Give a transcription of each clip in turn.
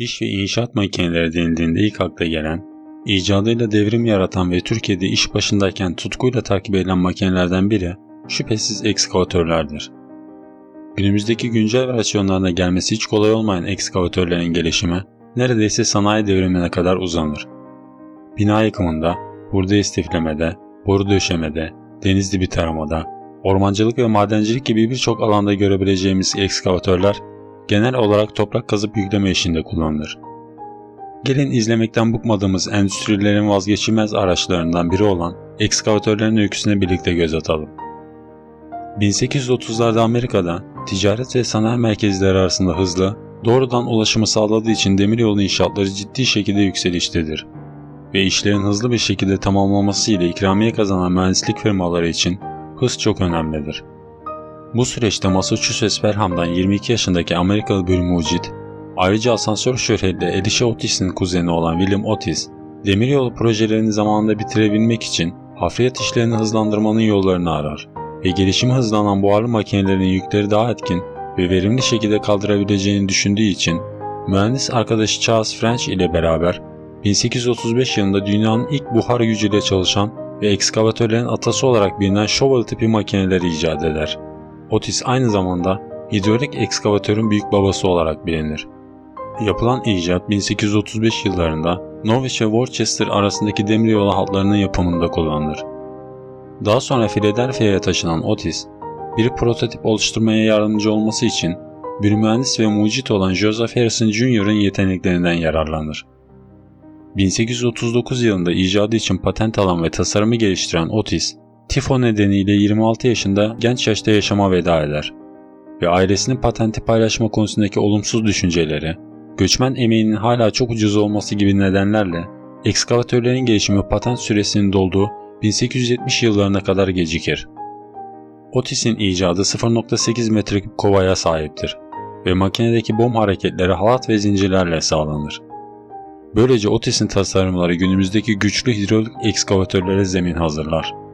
İş ve inşaat makineleri denildiğinde ilk akla gelen, icadıyla devrim yaratan ve Türkiye'de iş başındayken tutkuyla takip edilen makinelerden biri şüphesiz ekskavatörlerdir. Günümüzdeki güncel versiyonlarına gelmesi hiç kolay olmayan ekskavatörlerin gelişimi neredeyse sanayi devrimine kadar uzanır. Bina yıkımında, hurda istiflemede, boru döşemede, deniz dibi taramada, ormancılık ve madencilik gibi birçok alanda görebileceğimiz ekskavatörler genel olarak toprak kazıp yükleme işinde kullanılır. Gelin izlemekten bıkmadığımız endüstrilerin vazgeçilmez araçlarından biri olan ekskavatörlerin öyküsüne birlikte göz atalım. 1830'larda Amerika'da ticaret ve sanayi merkezleri arasında hızlı, doğrudan ulaşımı sağladığı için demiryolu inşaatları ciddi şekilde yükseliştedir. Ve işlerin hızlı bir şekilde tamamlaması ile ikramiye kazanan mühendislik firmaları için hız çok önemlidir. Bu süreçte Massachusetts Pelham'dan 22 yaşındaki Amerikalı bir mucit, ayrıca asansör şöhretli Elisha Otis'in kuzeni olan William Otis, demiryolu projelerini zamanında bitirebilmek için hafriyat işlerini hızlandırmanın yollarını arar ve gelişimi hızlanan buharlı makinelerin yükleri daha etkin ve verimli şekilde kaldırabileceğini düşündüğü için mühendis arkadaşı Charles French ile beraber 1835 yılında dünyanın ilk buhar gücüyle çalışan ve ekskavatörlerin atası olarak bilinen shovel tipi makineleri icat eder. Otis aynı zamanda hidrolik ekskavatörün büyük babası olarak bilinir. Yapılan icat 1835 yıllarında Norwich ve Worcester arasındaki demiryolu hatlarının yapımında kullanılır. Daha sonra Philadelphia'ya taşınan Otis, bir prototip oluşturmaya yardımcı olması için bir mühendis ve mucit olan Joseph Harrison Jr.'ın yeteneklerinden yararlanır. 1839 yılında icadı için patent alan ve tasarımı geliştiren Otis, tifo nedeniyle 26 yaşında genç yaşta yaşama veda eder ve ailesinin patenti paylaşma konusundaki olumsuz düşünceleri, göçmen emeğinin hala çok ucuz olması gibi nedenlerle ekskavatörlerin gelişimi patent süresinin dolduğu 1870 yıllarına kadar gecikir. Otis'in icadı 0.8 metreküp kovaya sahiptir ve makinedeki bom hareketleri halat ve zincirlerle sağlanır. Böylece Otis'in tasarımları günümüzdeki güçlü hidrolik ekskavatörlere zemin hazırlar.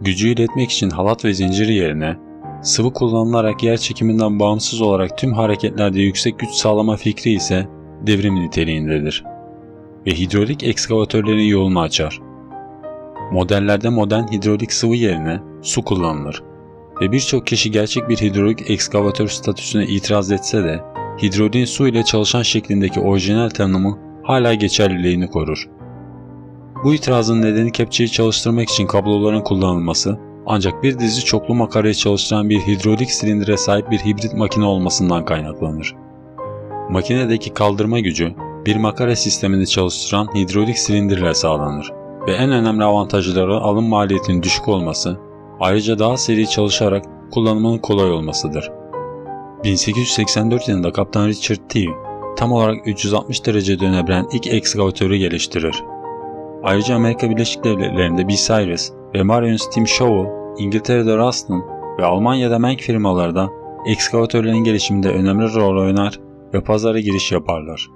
Gücü iletmek için halat ve zincir yerine sıvı kullanılarak yer çekiminden bağımsız olarak tüm hareketlerde yüksek güç sağlama fikri ise devrim niteliğindedir ve hidrolik ekskavatörlerin yolunu açar. Modellerde modern hidrolik sıvı yerine su kullanılır ve birçok kişi gerçek bir hidrolik ekskavatör statüsüne itiraz etse de hidroliğin su ile çalışan şeklindeki orijinal tanımı hala geçerliliğini korur. Bu itirazın nedeni kepçeyi çalıştırmak için kabloların kullanılması ancak bir dizi çoklu makarayı çalıştıran bir hidrolik silindire sahip bir hibrit makine olmasından kaynaklanır. Makinedeki kaldırma gücü bir makara sistemini çalıştıran hidrolik silindirle sağlanır ve en önemli avantajları alım maliyetinin düşük olması, ayrıca daha seri çalışarak kullanımının kolay olmasıdır. 1884 yılında Kaptan Richard T. tam olarak 360 derece dönebilen ilk ekskavatörü geliştirir. Ayrıca Amerika Birleşik Devletleri'nde B. Cyrus ve Marion Steam Shovel, İngiltere'de Ruston ve Almanya'da Menk firmalarda ekskavatörlerin gelişiminde önemli rol oynar ve pazara giriş yaparlar.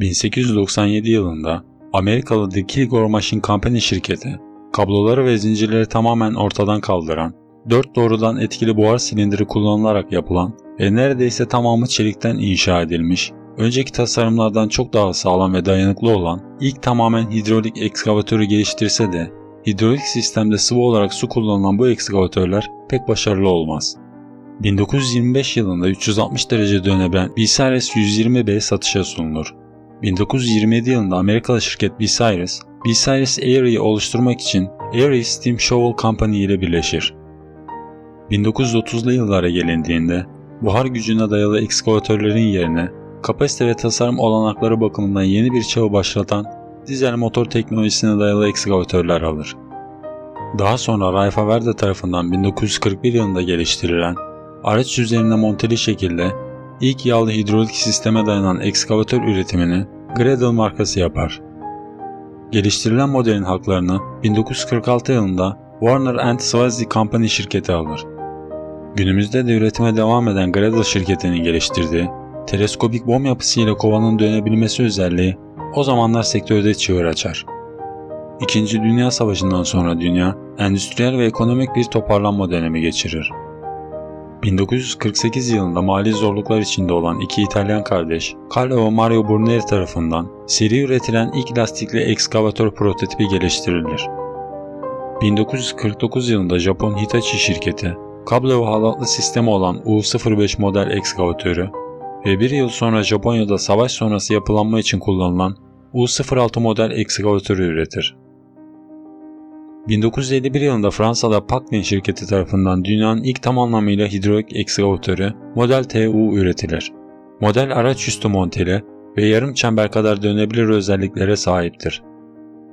1897 yılında Amerikalı The Kilgore Machine Company şirketi, kabloları ve zincirleri tamamen ortadan kaldıran, 4 doğrudan etkili buhar silindiri kullanılarak yapılan ve neredeyse tamamı çelikten inşa edilmiş, önceki tasarımlardan çok daha sağlam ve dayanıklı olan ilk tamamen hidrolik ekskavatörü geliştirse de hidrolik sistemde sıvı olarak su kullanılan bu ekskavatörler pek başarılı olmaz. 1925 yılında 360 derece dönebilen Visares 120B satışa sunulur. 1927 yılında Amerikalı şirket Visares, Visares Airy'i oluşturmak için Airy Steam Shovel Company ile birleşir. 1930'lu yıllara gelindiğinde buhar gücüne dayalı ekskavatörlerin yerine kapasite ve tasarım olanakları bakımından yeni bir çağı başlatan dizel motor teknolojisine dayalı ekskavatörler alır. Daha sonra Raifa Verde tarafından 1941 yılında geliştirilen, araç üzerine monteli şekilde ilk yağlı hidrolik sisteme dayanan ekskavatör üretimini Gradle markası yapar. Geliştirilen modelin haklarını 1946 yılında Warner and Swazi Company şirketi alır. Günümüzde de üretime devam eden Gradle şirketinin geliştirdiği teleskopik bom yapısıyla kovanın dönebilmesi özelliği o zamanlar sektörde çığır açar. İkinci Dünya Savaşı'ndan sonra dünya endüstriyel ve ekonomik bir toparlanma dönemi geçirir. 1948 yılında mali zorluklar içinde olan iki İtalyan kardeş, Carlo ve Mario Bruneri tarafından seri üretilen ilk lastikli ekskavatör prototipi geliştirilir. 1949 yılında Japon Hitachi şirketi, kablo ve halatlı sistemi olan U-05 model ekskavatörü ve bir yıl sonra Japonya'da savaş sonrası yapılanma için kullanılan U-06 model ekskavatörü üretir. 1951 yılında Fransa'da Packlin şirketi tarafından dünyanın ilk tam anlamıyla hidrolik ekskavatörü Model TU üretilir. Model araç üstü monteli ve yarım çember kadar dönebilir özelliklere sahiptir.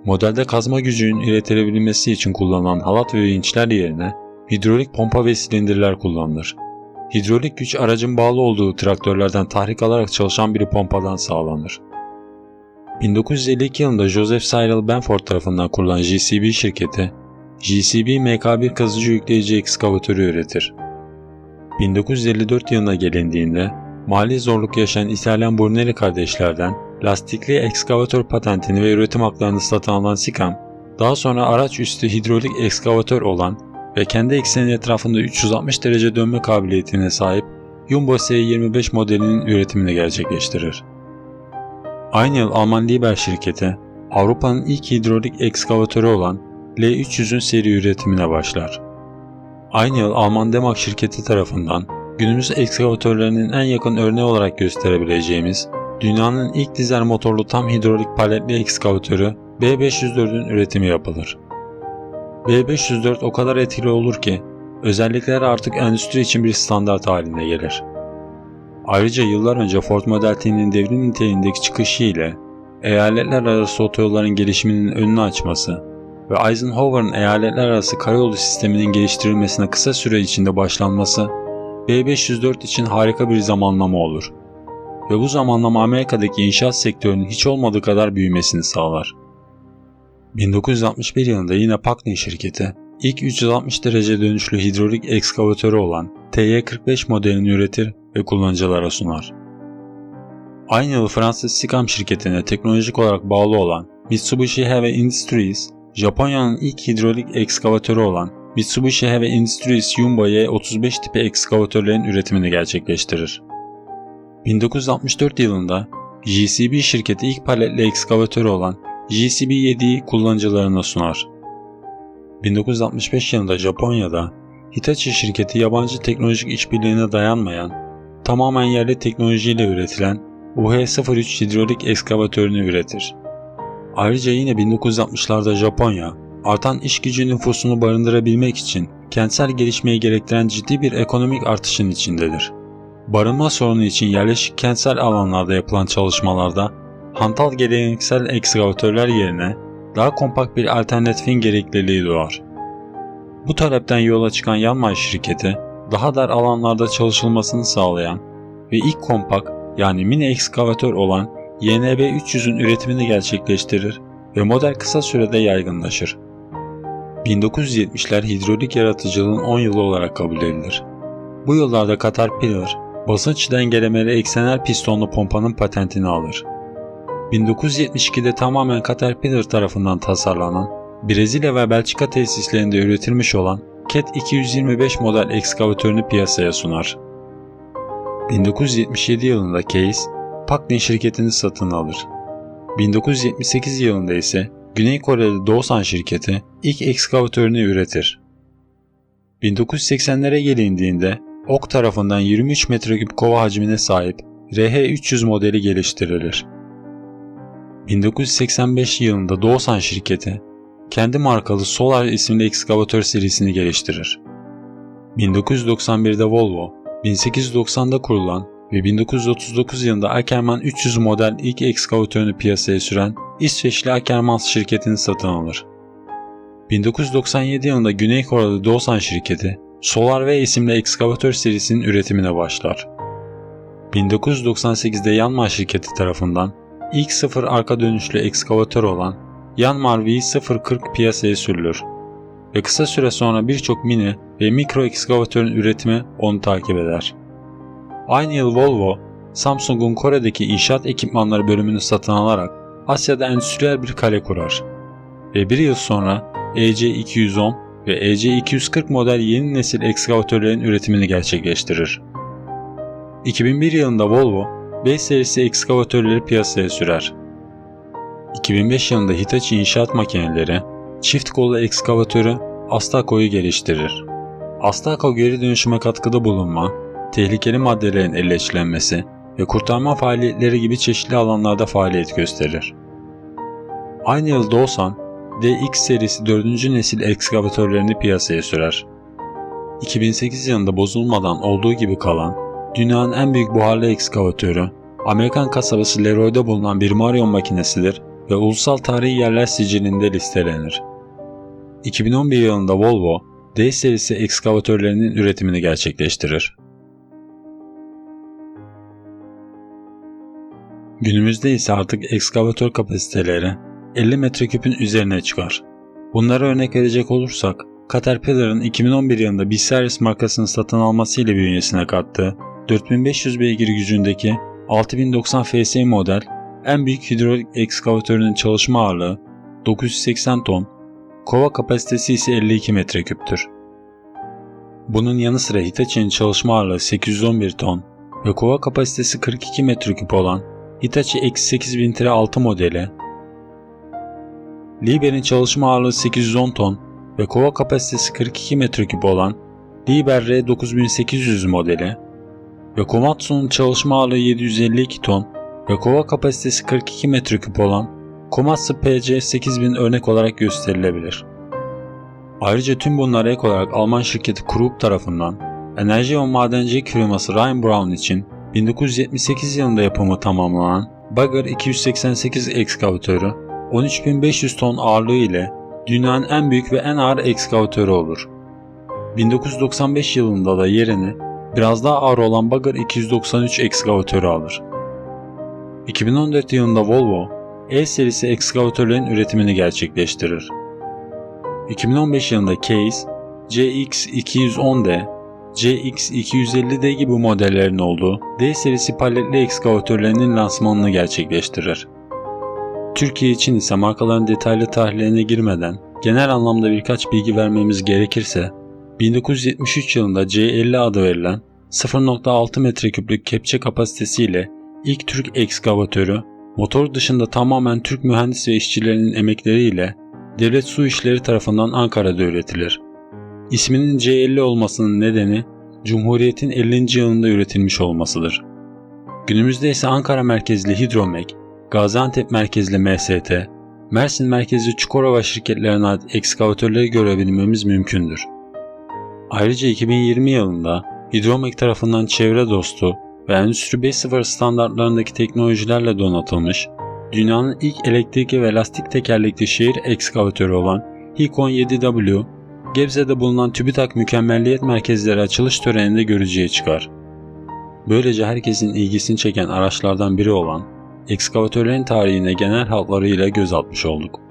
Modelde kazma gücünün üretilebilmesi için kullanılan halat ve vinçler yerine hidrolik pompa ve silindirler kullanılır. Hidrolik güç aracın bağlı olduğu traktörlerden tahrik alarak çalışan bir pompadan sağlanır. 1952 yılında Joseph Cyril Benford tarafından kurulan JCB şirketi, JCB MK1 kazıcı yükleyici ekskavatörü üretir. 1954 yılına gelindiğinde mali zorluk yaşayan İtalyan Brunelli kardeşlerden lastikli ekskavatör patentini ve üretim haklarını satın alan Sicam, daha sonra araç üstü hidrolik ekskavatör olan ve kendi eksenin etrafında 360 derece dönme kabiliyetine sahip Jumbo S25 modelinin üretimini gerçekleştirir. Aynı yıl Alman Liebherr şirketi, Avrupa'nın ilk hidrolik ekskavatörü olan L300'ün seri üretimine başlar. Aynı yıl Alman Demag şirketi tarafından günümüz ekskavatörlerinin en yakın örneği olarak gösterebileceğimiz dünyanın ilk dizel motorlu tam hidrolik paletli ekskavatörü B504'ün üretimi yapılır. B504 o kadar etkili olur ki özellikleri artık endüstri için bir standart haline gelir. Ayrıca yıllar önce Ford Model T'nin devrim niteliğindeki çıkışı ile eyaletler arası otoyolların gelişiminin önünü açması ve Eisenhower'ın eyaletler arası karayolu sisteminin geliştirilmesine kısa süre içinde başlanması B504 için harika bir zamanlama olur. Ve bu zamanlama Amerika'daki inşaat sektörünün hiç olmadığı kadar büyümesini sağlar. 1961 yılında yine Packlin şirketi ilk 360 derece dönüşlü hidrolik ekskavatörü olan TY45 modelini üretir ve kullanıcılara sunar. Aynı yıl Fransız Sicam şirketine teknolojik olarak bağlı olan Mitsubishi Heavy Industries, Japonya'nın ilk hidrolik ekskavatörü olan Mitsubishi Heavy Industries Jumbo Y35 tipi ekskavatörlerin üretimini gerçekleştirir. 1964 yılında JCB şirketi ilk paletli ekskavatörü olan JCB-7'yi kullanıcılarına sunar. 1965 yılında Japonya'da Hitachi şirketi yabancı teknolojik işbirliğine dayanmayan, tamamen yerli teknolojiyle üretilen UH-03 hidrolik ekskavatörünü üretir. Ayrıca yine 1960'larda Japonya, artan iş gücü nüfusunu barındırabilmek için kentsel gelişmeyi gerektiren ciddi bir ekonomik artışın içindedir. Barınma sorunu için yerleşik kentsel alanlarda yapılan çalışmalarda hantal geleneksel ekskavatörler yerine daha kompakt bir alternatifin gerekliliği doğar. Bu talepten yola çıkan Yanmar şirketi, daha dar alanlarda çalışılmasını sağlayan ve ilk kompakt yani mini ekskavatör olan YNB 300'ün üretimini gerçekleştirir ve model kısa sürede yaygınlaşır. 1970'ler hidrolik yaratıcılığın 10 yılı olarak kabul edilir. Bu yıllarda Caterpillar, basınç dengelemeli eksenel pistonlu pompanın patentini alır. 1972'de tamamen Caterpillar tarafından tasarlanan, Brezilya ve Belçika tesislerinde üretilmiş olan CAT 225 model ekskavatörünü piyasaya sunar. 1977 yılında Case, Packlin şirketini satın alır. 1978 yılında ise Güney Koreli Doosan şirketi ilk ekskavatörünü üretir. 1980'lere gelindiğinde OK tarafından 23 metreküp kova hacmine sahip RH300 modeli geliştirilir. 1985 yılında Doosan şirketi kendi markalı Solar isimli ekskavatör serisini geliştirir. 1991'de Volvo, 1890'da kurulan ve 1939 yılında Ackermann 300 model ilk ekskavatörünü piyasaya süren İsveçli Ackermann şirketini satın alır. 1997 yılında Güney Koreli Doosan şirketi Solar V isimli ekskavatör serisinin üretimine başlar. 1998'de Yanmar şirketi tarafından ilk sıfır arka dönüşlü ekskavatör olan Yanmar V040 piyasaya sürülür ve kısa süre sonra birçok mini ve mikro ekskavatörün üretimi onu takip eder. Aynı yıl Volvo, Samsung'un Kore'deki inşaat ekipmanları bölümünü satın alarak Asya'da endüstriyel bir kale kurar ve bir yıl sonra EC210 ve ve E EC240 model yeni nesil ekskavatörlerin üretimini gerçekleştirir. 2001 yılında Volvo, 5 serisi ekskavatörleri piyasaya sürer. 2005 yılında Hitachi İnşaat Makineleri, çift kollu ekskavatörü Astaco'yu geliştirir. Astaco geri dönüşüme katkıda bulunma, tehlikeli maddelerin elleştirilmesi ve kurtarma faaliyetleri gibi çeşitli alanlarda faaliyet gösterir. Aynı yıl Doosan, DX serisi 4. nesil ekskavatörlerini piyasaya sürer. 2008 yılında bozulmadan olduğu gibi kalan, dünyanın en büyük buharlı ekskavatörü, Amerikan kasabası Leroy'da bulunan bir Marion makinesidir ve ulusal tarihi yerler sicilinde listelenir. 2011 yılında Volvo, D serisi ekskavatörlerinin üretimini gerçekleştirir. Günümüzde ise artık ekskavatör kapasiteleri 50 metreküpün üzerine çıkar. Bunlara örnek verecek olursak, Caterpillar'ın 2011 yılında Bisaris markasını satın almasıyla bünyesine kattığı 4500 beygir gücündeki 6090 FSI model en büyük hidrolik ekskavatörünün çalışma ağırlığı 980 ton, kova kapasitesi ise 52 metreküptür. Bunun yanı sıra Hitachi'nin çalışma ağırlığı 811 ton ve kova kapasitesi 42 metreküp olan Hitachi X8000-6 modeli, Liebherr'in çalışma ağırlığı 810 ton ve kova kapasitesi 42 metreküp olan Liebherr R9800 modeli ve Komatsu'nun çalışma ağırlığı 752 ton ve kapasitesi 42 metreküp olan Komatsu PC8000 örnek olarak gösterilebilir. Ayrıca tüm bunlara ek olarak Alman şirketi Krupp tarafından enerji ve madencilik firması Ryan Brown için 1978 yılında yapımı tamamlanan Bagger 288 ekskavatörü 13.500 ton ağırlığı ile dünyanın en büyük ve en ağır ekskavatörü olur. 1995 yılında da yerini biraz daha ağır olan Bagger 293 ekskavatörü alır. 2014 yılında Volvo, E serisi ekskavatörlerin üretimini gerçekleştirir. 2015 yılında Case, CX210D, CX250D gibi modellerin olduğu D serisi paletli ekskavatörlerinin lansmanını gerçekleştirir. Türkiye için ise markaların detaylı tarihlerine girmeden genel anlamda birkaç bilgi vermemiz gerekirse 1973 yılında C50 adı verilen 0.6 metreküplük kepçe kapasitesiyle ilk Türk ekskavatörü motor dışında tamamen Türk mühendis ve işçilerinin emekleriyle Devlet Su İşleri tarafından Ankara'da üretilir. İsminin C50 olmasının nedeni Cumhuriyet'in 50. yılında üretilmiş olmasıdır. Günümüzde ise Ankara merkezli Hidromek, Gaziantep merkezli MST, Mersin merkezli Çukurova şirketlerine ait ekskavatörleri görebilmemiz mümkündür. Ayrıca 2020 yılında Hidromek tarafından çevre dostu ve Endüstri 5.0 standartlarındaki teknolojilerle donatılmış, dünyanın ilk elektrikli ve lastik tekerlekli şehir ekskavatörü olan Hikon 7W, Gebze'de bulunan TÜBİTAK Mükemmelliyet Merkezleri açılış töreninde görücüye çıkar. Böylece herkesin ilgisini çeken araçlardan biri olan ekskavatörlerin tarihine genel hatlarıyla göz atmış olduk.